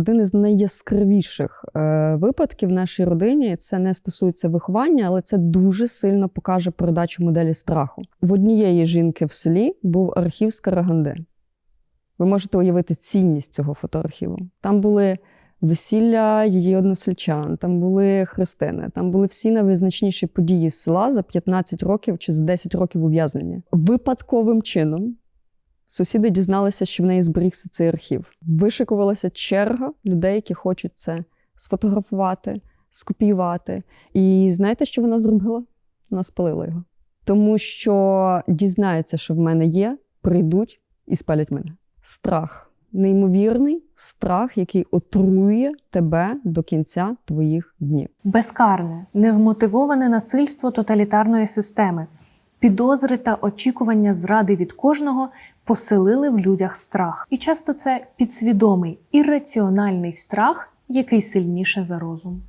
один із найяскравіших е, випадків в нашій родині. Це не стосується виховання, але це дуже сильно покаже передачу моделі страху. В однієї жінки в селі був архів з Караганди. Ви можете уявити цінність цього фотоархіву. Там були весілля її односельчан, там були хрестини, там були всі найвизначніші події з села за 15 років чи за 10 років ув'язнення. Випадковим чином сусіди дізналися, що в неї зберігся цей архів. Вишикувалася черга людей, які хочуть це сфотографувати, скопіювати. І знаєте, що вона зробила? Вона спалила його. Тому що дізнаються, що в мене є, прийдуть і спалять мене. Страх. Неймовірний страх, який отрує тебе до кінця твоїх днів. Безкарне, невмотивоване насильство тоталітарної системи, підозри та очікування зради від кожного поселили в людях страх. І часто це підсвідомий ірраціональний страх, який сильніше за розум.